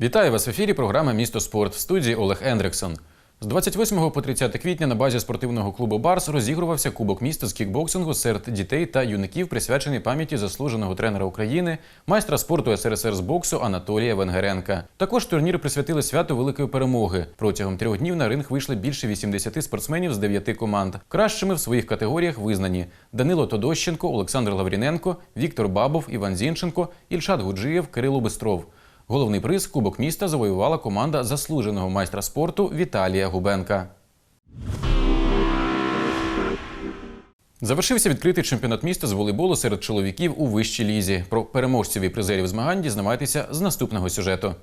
Вітаю вас в ефірі. Програма Місто спорт в студії Олег Ендриксон. З 28 по 30 квітня на базі спортивного клубу Барс розігрувався Кубок міста з кікбоксингу серед дітей та юнаків, присвячений пам'яті заслуженого тренера України, майстра спорту СРСР з боксу Анатолія Венгеренка. Також турнір присвятили святу великої перемоги. Протягом трьох днів на ринг вийшли більше 80 спортсменів з 9 команд. Кращими в своїх категоріях визнані Данило Тодощенко, Олександр Лавріненко, Віктор Бабов, Іван Зінченко, Ільшат Гуджиєв, Кирило Бистров. Головний приз Кубок міста завоювала команда заслуженого майстра спорту Віталія Губенка. Завершився відкритий чемпіонат міста з волейболу серед чоловіків у вищій лізі. Про переможців і призерів змагань дізнавайтеся з наступного сюжету.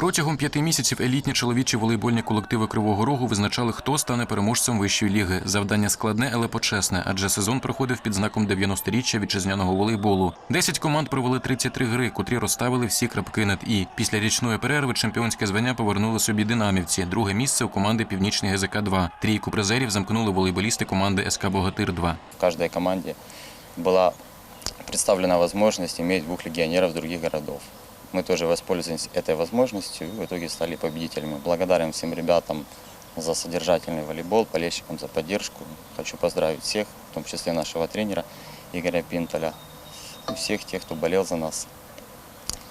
Протягом п'яти місяців елітні чоловічі волейбольні колективи Кривого Рогу визначали, хто стане переможцем вищої ліги. Завдання складне, але почесне, адже сезон проходив під знаком 90-річчя вітчизняного волейболу. Десять команд провели 33 гри, котрі розставили всі крапки над і. Після річної перерви чемпіонське звання повернули собі динамівці. Друге місце у команди Північний ГЗК 2 Трійку призерів замкнули волейболісти команди СК Богатир 2 В каждой команде была представлена возможность иметь двух легионеров других городов. Мы тоже воспользовались этой возможностью и в итоге стали победителями. Благодарен всем ребятам за содержательный волейбол, болельщикам за поддержку. Хочу поздравить всех, в том числе нашего тренера Игоря Пинтоля всех тех, кто болел за нас.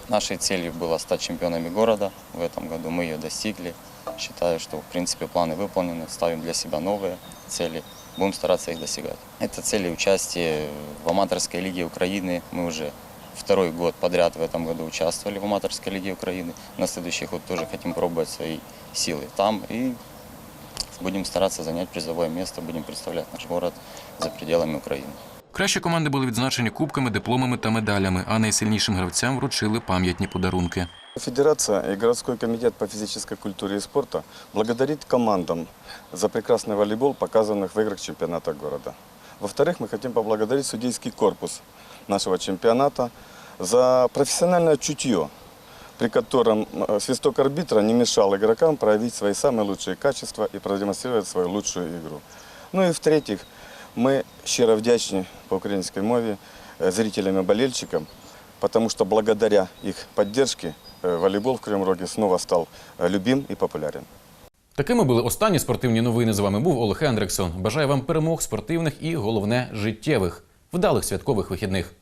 Нашей целью было стать чемпионами города. В этом году мы ее достигли. Считаю, что в принципе планы выполнены. Ставим для себя новые цели. Будем стараться их достигать. Это цели участия в аматорской лиге Украины. Мы уже второй год подряд в этом году участвовали в аматорской лиге Украины. На следующий год тоже хотим пробовать свои силы там. И будем стараться занять призовое место. Будем представлять наш город за пределами Украины. Кращі команди були відзначені кубками, дипломами та медалями, а найсильнішим гравцям вручили пам'ятні подарунки. Федерация и городской комитет по физической культуре и спорту благодарит командам за прекрасный волейбол, показанных в играх чемпионата города. Во-вторых, мы хотим поблагодарить судейский корпус нашего чемпионата за профессиональное чутье, при котором э, свисток арбитра не мешал игрокам проявить свои самые лучшие качества и продемонстрировать свою лучшую игру. Ну и в-третьих, мы щиро вдячні по українській мові э, зрителям и болельщикам, потому что благодаря их поддержке э, волейбол в Кривом Роге снова стал э, любим и популярен. Такими були останні спортивні новини. З вами був Олег Ендриксон. Бажаю вам перемог спортивних і головне життєвих, вдалих святкових вихідних.